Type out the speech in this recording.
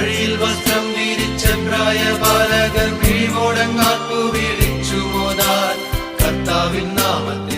വഴിയിൽ വസ്ത്രം വിരിച്ചെബ്രായ ബാലകർ പിഴിമോടങ്ങാക്കു വിളിച്ചു മോതാൻ കർത്താവിൻ നാമത്തിൽ